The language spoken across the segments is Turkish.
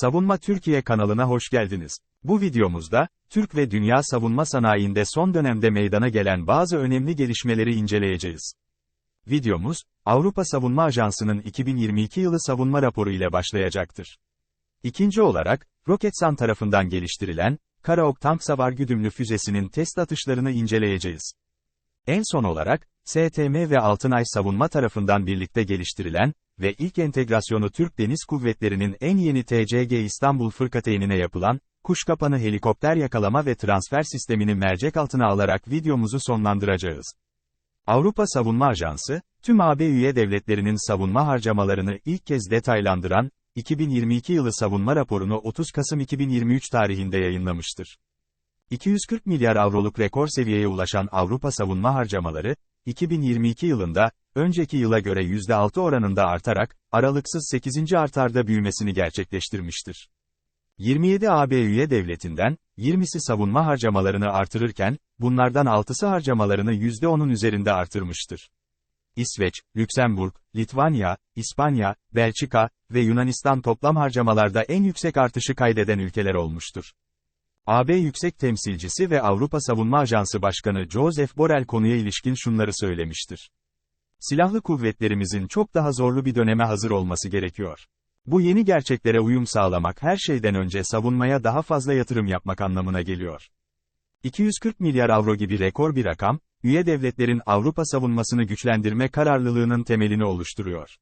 Savunma Türkiye kanalına hoş geldiniz. Bu videomuzda, Türk ve dünya savunma sanayinde son dönemde meydana gelen bazı önemli gelişmeleri inceleyeceğiz. Videomuz, Avrupa Savunma Ajansı'nın 2022 yılı savunma raporu ile başlayacaktır. İkinci olarak, Roketsan tarafından geliştirilen, Karaok tank savar güdümlü füzesinin test atışlarını inceleyeceğiz. En son olarak, STM ve Altınay Savunma tarafından birlikte geliştirilen ve ilk entegrasyonu Türk Deniz Kuvvetleri'nin en yeni TCG İstanbul fırkateynine yapılan, kuş kapanı helikopter yakalama ve transfer sistemini mercek altına alarak videomuzu sonlandıracağız. Avrupa Savunma Ajansı, tüm AB üye devletlerinin savunma harcamalarını ilk kez detaylandıran, 2022 yılı savunma raporunu 30 Kasım 2023 tarihinde yayınlamıştır. 240 milyar avroluk rekor seviyeye ulaşan Avrupa savunma harcamaları, 2022 yılında, önceki yıla göre %6 oranında artarak, aralıksız 8. artarda büyümesini gerçekleştirmiştir. 27 AB üye devletinden, 20'si savunma harcamalarını artırırken, bunlardan 6'sı harcamalarını %10'un üzerinde artırmıştır. İsveç, Lüksemburg, Litvanya, İspanya, Belçika ve Yunanistan toplam harcamalarda en yüksek artışı kaydeden ülkeler olmuştur. AB Yüksek Temsilcisi ve Avrupa Savunma Ajansı Başkanı Joseph Borrell konuya ilişkin şunları söylemiştir. Silahlı kuvvetlerimizin çok daha zorlu bir döneme hazır olması gerekiyor. Bu yeni gerçeklere uyum sağlamak her şeyden önce savunmaya daha fazla yatırım yapmak anlamına geliyor. 240 milyar avro gibi rekor bir rakam, üye devletlerin Avrupa savunmasını güçlendirme kararlılığının temelini oluşturuyor.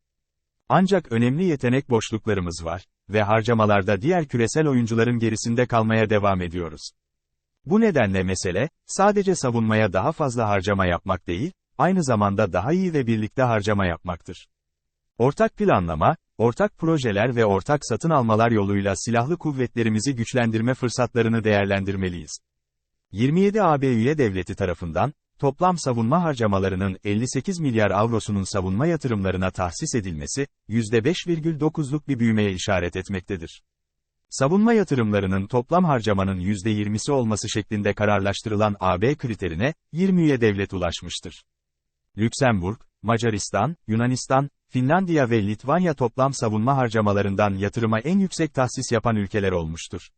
Ancak önemli yetenek boşluklarımız var ve harcamalarda diğer küresel oyuncuların gerisinde kalmaya devam ediyoruz. Bu nedenle mesele, sadece savunmaya daha fazla harcama yapmak değil, aynı zamanda daha iyi ve birlikte harcama yapmaktır. Ortak planlama, ortak projeler ve ortak satın almalar yoluyla silahlı kuvvetlerimizi güçlendirme fırsatlarını değerlendirmeliyiz. 27 AB üye devleti tarafından, toplam savunma harcamalarının 58 milyar avrosunun savunma yatırımlarına tahsis edilmesi, %5,9'luk bir büyümeye işaret etmektedir. Savunma yatırımlarının toplam harcamanın %20'si olması şeklinde kararlaştırılan AB kriterine, 20 üye devlet ulaşmıştır. Lüksemburg, Macaristan, Yunanistan, Finlandiya ve Litvanya toplam savunma harcamalarından yatırıma en yüksek tahsis yapan ülkeler olmuştur.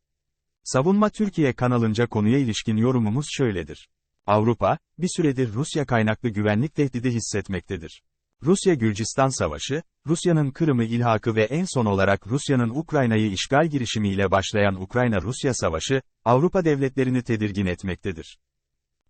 Savunma Türkiye kanalınca konuya ilişkin yorumumuz şöyledir. Avrupa, bir süredir Rusya kaynaklı güvenlik tehdidi hissetmektedir. Rusya-Gürcistan Savaşı, Rusya'nın Kırım'ı ilhakı ve en son olarak Rusya'nın Ukrayna'yı işgal girişimiyle başlayan Ukrayna-Rusya Savaşı, Avrupa devletlerini tedirgin etmektedir.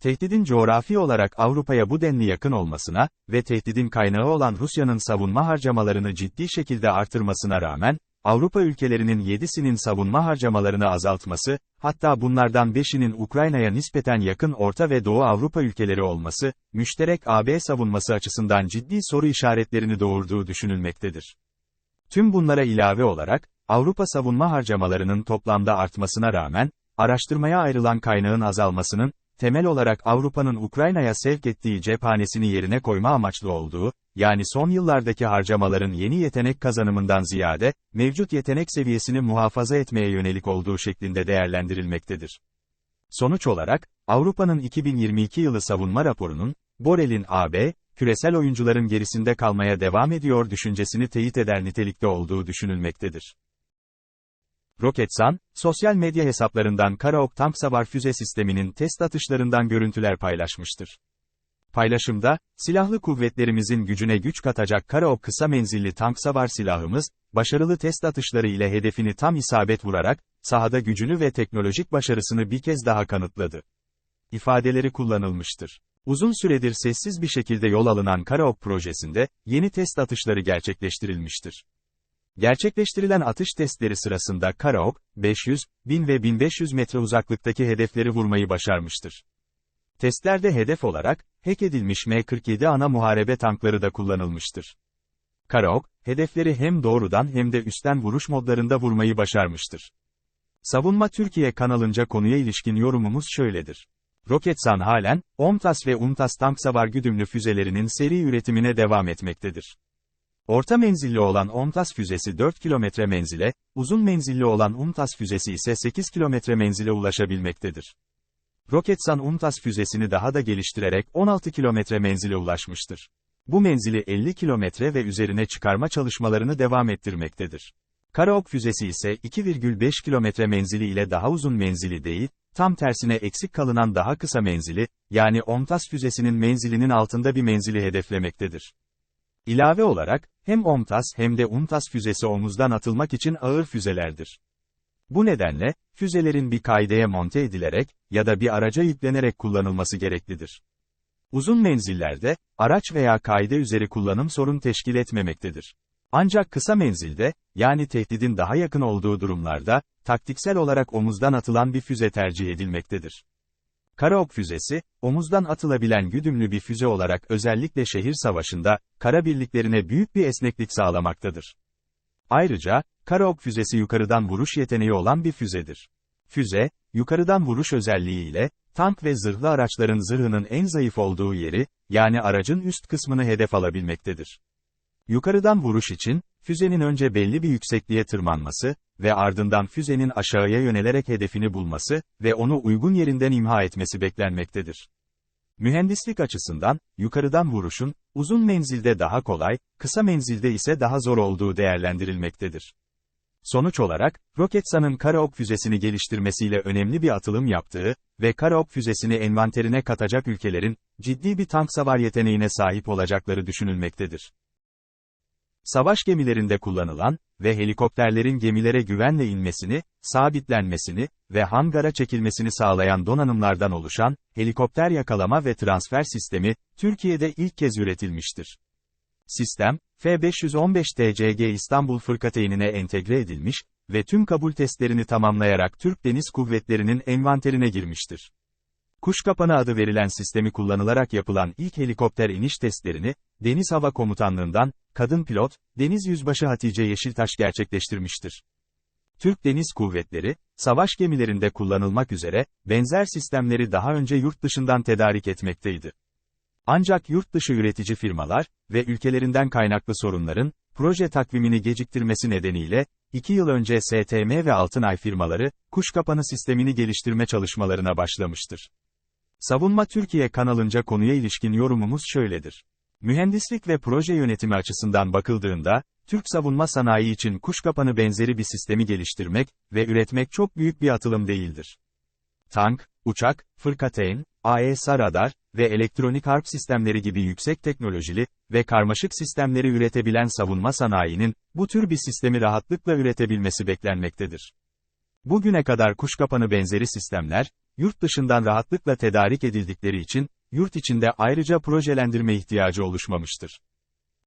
Tehdidin coğrafi olarak Avrupa'ya bu denli yakın olmasına ve tehdidin kaynağı olan Rusya'nın savunma harcamalarını ciddi şekilde artırmasına rağmen, Avrupa ülkelerinin 7'sinin savunma harcamalarını azaltması, hatta bunlardan 5'inin Ukrayna'ya nispeten yakın Orta ve Doğu Avrupa ülkeleri olması, müşterek AB savunması açısından ciddi soru işaretlerini doğurduğu düşünülmektedir. Tüm bunlara ilave olarak, Avrupa savunma harcamalarının toplamda artmasına rağmen, araştırmaya ayrılan kaynağın azalmasının, temel olarak Avrupa'nın Ukrayna'ya sevk ettiği cephanesini yerine koyma amaçlı olduğu, yani son yıllardaki harcamaların yeni yetenek kazanımından ziyade, mevcut yetenek seviyesini muhafaza etmeye yönelik olduğu şeklinde değerlendirilmektedir. Sonuç olarak, Avrupa'nın 2022 yılı savunma raporunun, Borel'in AB, küresel oyuncuların gerisinde kalmaya devam ediyor düşüncesini teyit eder nitelikte olduğu düşünülmektedir. Roketsan, sosyal medya hesaplarından Karaok tank savar füze sisteminin test atışlarından görüntüler paylaşmıştır. Paylaşımda, silahlı kuvvetlerimizin gücüne güç katacak Karaok kısa menzilli tank savar silahımız, başarılı test atışları ile hedefini tam isabet vurarak, sahada gücünü ve teknolojik başarısını bir kez daha kanıtladı. İfadeleri kullanılmıştır. Uzun süredir sessiz bir şekilde yol alınan Karaok projesinde, yeni test atışları gerçekleştirilmiştir. Gerçekleştirilen atış testleri sırasında Karaok, 500, 1000 ve 1500 metre uzaklıktaki hedefleri vurmayı başarmıştır. Testlerde hedef olarak, hack edilmiş M47 ana muharebe tankları da kullanılmıştır. Karaok, hedefleri hem doğrudan hem de üstten vuruş modlarında vurmayı başarmıştır. Savunma Türkiye kanalınca konuya ilişkin yorumumuz şöyledir. Roketsan halen, OMTAS ve UMTAS tank savar güdümlü füzelerinin seri üretimine devam etmektedir. Orta menzilli olan OMTAS füzesi 4 kilometre menzile, uzun menzilli olan UMTAS füzesi ise 8 kilometre menzile ulaşabilmektedir. Roketsan UMTAS füzesini daha da geliştirerek 16 kilometre menzile ulaşmıştır. Bu menzili 50 kilometre ve üzerine çıkarma çalışmalarını devam ettirmektedir. Karaok füzesi ise 2,5 kilometre menzili ile daha uzun menzili değil, tam tersine eksik kalınan daha kısa menzili, yani OMTAS füzesinin menzilinin altında bir menzili hedeflemektedir. İlave olarak, hem OMTAS hem de UMTAS füzesi omuzdan atılmak için ağır füzelerdir. Bu nedenle, füzelerin bir kaideye monte edilerek ya da bir araca yüklenerek kullanılması gereklidir. Uzun menzillerde, araç veya kaide üzeri kullanım sorun teşkil etmemektedir. Ancak kısa menzilde, yani tehdidin daha yakın olduğu durumlarda, taktiksel olarak omuzdan atılan bir füze tercih edilmektedir. Karaok füzesi, omuzdan atılabilen güdümlü bir füze olarak özellikle şehir savaşında, kara birliklerine büyük bir esneklik sağlamaktadır. Ayrıca, Karaok füzesi yukarıdan vuruş yeteneği olan bir füzedir. Füze, yukarıdan vuruş özelliği ile, tank ve zırhlı araçların zırhının en zayıf olduğu yeri, yani aracın üst kısmını hedef alabilmektedir. Yukarıdan vuruş için, füzenin önce belli bir yüksekliğe tırmanması ve ardından füzenin aşağıya yönelerek hedefini bulması ve onu uygun yerinden imha etmesi beklenmektedir. Mühendislik açısından, yukarıdan vuruşun, uzun menzilde daha kolay, kısa menzilde ise daha zor olduğu değerlendirilmektedir. Sonuç olarak, Roketsan'ın Karaok füzesini geliştirmesiyle önemli bir atılım yaptığı ve Karaok füzesini envanterine katacak ülkelerin, ciddi bir tank savar yeteneğine sahip olacakları düşünülmektedir. Savaş gemilerinde kullanılan ve helikopterlerin gemilere güvenle inmesini, sabitlenmesini ve hangara çekilmesini sağlayan donanımlardan oluşan, helikopter yakalama ve transfer sistemi, Türkiye'de ilk kez üretilmiştir. Sistem, F-515TCG İstanbul Fırkateynine entegre edilmiş ve tüm kabul testlerini tamamlayarak Türk Deniz Kuvvetleri'nin envanterine girmiştir. Kuş kapanı adı verilen sistemi kullanılarak yapılan ilk helikopter iniş testlerini, Deniz Hava Komutanlığından, kadın pilot, Deniz Yüzbaşı Hatice Yeşiltaş gerçekleştirmiştir. Türk Deniz Kuvvetleri, savaş gemilerinde kullanılmak üzere, benzer sistemleri daha önce yurt dışından tedarik etmekteydi. Ancak yurt dışı üretici firmalar ve ülkelerinden kaynaklı sorunların, proje takvimini geciktirmesi nedeniyle, iki yıl önce STM ve Altınay firmaları, kuş kapanı sistemini geliştirme çalışmalarına başlamıştır. Savunma Türkiye kanalınca konuya ilişkin yorumumuz şöyledir. Mühendislik ve proje yönetimi açısından bakıldığında, Türk savunma sanayi için kuş kapanı benzeri bir sistemi geliştirmek ve üretmek çok büyük bir atılım değildir. Tank, uçak, fırkateyn, AESA radar ve elektronik harp sistemleri gibi yüksek teknolojili ve karmaşık sistemleri üretebilen savunma sanayinin, bu tür bir sistemi rahatlıkla üretebilmesi beklenmektedir. Bugüne kadar kuş kapanı benzeri sistemler, yurt dışından rahatlıkla tedarik edildikleri için, yurt içinde ayrıca projelendirme ihtiyacı oluşmamıştır.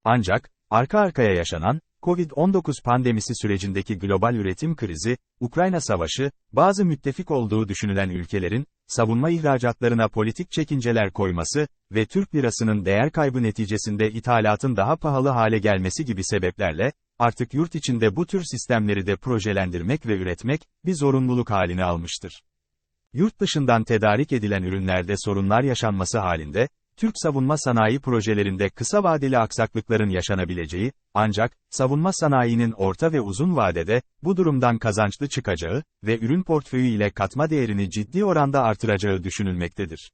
Ancak, arka arkaya yaşanan, Covid-19 pandemisi sürecindeki global üretim krizi, Ukrayna savaşı, bazı müttefik olduğu düşünülen ülkelerin, savunma ihracatlarına politik çekinceler koyması ve Türk lirasının değer kaybı neticesinde ithalatın daha pahalı hale gelmesi gibi sebeplerle, artık yurt içinde bu tür sistemleri de projelendirmek ve üretmek, bir zorunluluk halini almıştır. Yurt dışından tedarik edilen ürünlerde sorunlar yaşanması halinde, Türk savunma sanayi projelerinde kısa vadeli aksaklıkların yaşanabileceği, ancak, savunma sanayinin orta ve uzun vadede, bu durumdan kazançlı çıkacağı ve ürün portföyü ile katma değerini ciddi oranda artıracağı düşünülmektedir.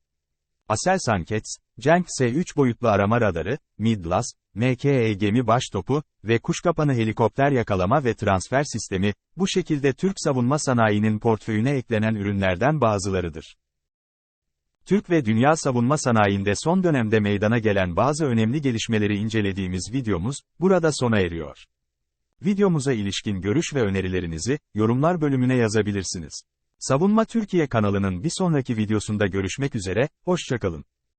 Aselsan Kets, Cenk S-3 boyutlu arama radarı, MIDLAS, MKE gemi baştopu ve kuşkapanı helikopter yakalama ve transfer sistemi, bu şekilde Türk savunma sanayinin portföyüne eklenen ürünlerden bazılarıdır. Türk ve dünya savunma sanayinde son dönemde meydana gelen bazı önemli gelişmeleri incelediğimiz videomuz, burada sona eriyor. Videomuza ilişkin görüş ve önerilerinizi, yorumlar bölümüne yazabilirsiniz. Savunma Türkiye kanalının bir sonraki videosunda görüşmek üzere, hoşçakalın.